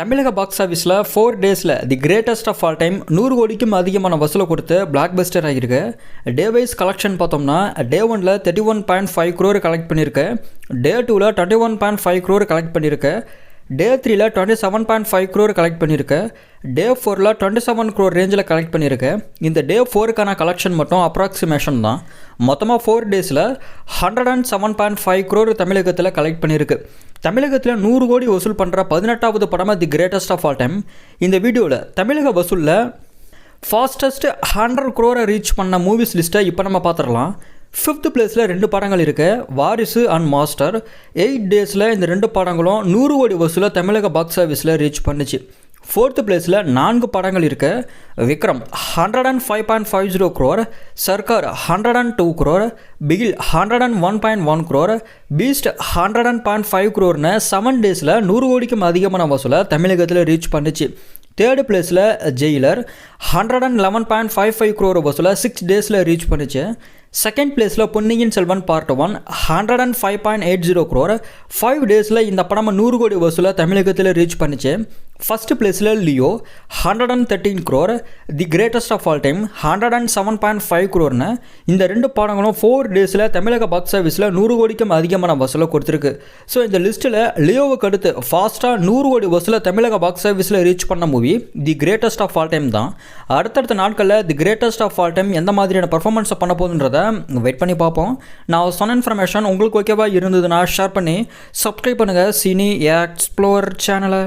தமிழக பாக்ஸ் ஆஃபீஸில் ஃபோர் டேஸில் the greatest of all time நூறு கோடிக்கும் அதிகமான வசூலை கொடுத்து பிளாக் பஸ்டர் ஆகியிருக்கு. டே வைஸ் கலெக்ஷன் பார்த்தோம்னா டே ஒனில் thirty one point five crore collect பண்ணியிருக்கு. டே டூவில் twenty one point five crore collect பண்ணியிருக்கு. டே த்ரீல twenty seven point five crore collect பண்ணியிருக்கேன் டே ஃபோரில் டுவெண்ட்டி செவன் க்ரோர் ரேஞ்சில் கலெக்ட் பண்ணியிருக்கு இந்த டே ஃபோருக்கான கலெக்ஷன் மட்டும் அப்ராக்சிமேஷன் தான். மொத்தமாக ஃபோர் டேஸில் hundred and seven point five crore தமிழகத்தில் கலெக்ட் பண்ணியிருக்கு தமிழகத்தில் நூறு கோடி வசூல் பண்ணுற பதினெட்டாவது படமாக the greatest of all time இந்த வீடியோவில் தமிழக வசூலில் ஃபாஸ்டஸ்ட் ஹண்ட்ரட் க்ரோரை ரீச் பண்ண மூவிஸ் லிஸ்ட்டை இப்போ நம்ம பார்த்துடலாம். ஃபிஃப்த் பிளேஸில் ரெண்டு படங்கள் இருக்குது வாரிசு அண்ட் மாஸ்டர் எயிட் டேஸில் இந்த ரெண்டு படங்களும் நூறு கோடி வசூலை தமிழக பாக்ஸ் ஆஃபீஸில் ரீச் பண்ணுச்சு. ஃபோர்த்து பிளேஸில் நான்கு படங்கள் இருக்கு. Vikram hundred and five point five zero crore Sarkar hundred and two crore Bigil hundred and one point one crore Beast hundred and point five க்ரோர்னு seven டேஸில் நூறு கோடிக்கும் அதிகமான வசூலை தமிழகத்தில் ரீச் பண்ணுச்சு. தேர்டு பிளேஸில் Jailer hundred and eleven point five five crore வசூலை six டேஸில் ரீச் பண்ணுச்சு. செகண்ட் பிளேஸில் Ponniyin Selvan part one hundred and five point eight zero crore five டேஸில் இந்த படம் நூறு கோடி வசூலை தமிழகத்தில் ரீச் பண்ணிச்சு. ஃபஸ்ட்டு பிளேஸில் Leo hundred and thirteen crore the greatest of all time hundred and seven point five க்ரோர்னு இந்த ரெண்டு படங்களும் ஃபோர் டேஸில் தமிழக பாக்ஸ் ஆஃபீஸில் நூறு கோடிக்கும் அதிகமான வசூலை கொடுத்துருக்கு. ஸோ இந்த லிஸ்ட்டில் லியோவுக்கு அடுத்து ஃபாஸ்ட்டாக நூறு கோடி வசூலை தமிழக பாக்ஸ் ஆஃபீஸில் ரீச் பண்ண movie the greatest of all time தான். அடுத்தடுத்த நாட்களில் the greatest of all time எந்த மாதிரியான பர்ஃபார்மன்ஸை பண்ண போகுதுன்றதை வெயிட் பண்ணி பார்ப்போம். நான் சொன்ன இன்ஃபர்மேஷன் உங்களுக்கு ஓகேவா இருந்ததுன்னா ஷேர் பண்ணி சப்ஸ்கிரைப் பண்ணுங்கள் சினி எக்ஸ்ப்ளோர் சேனலை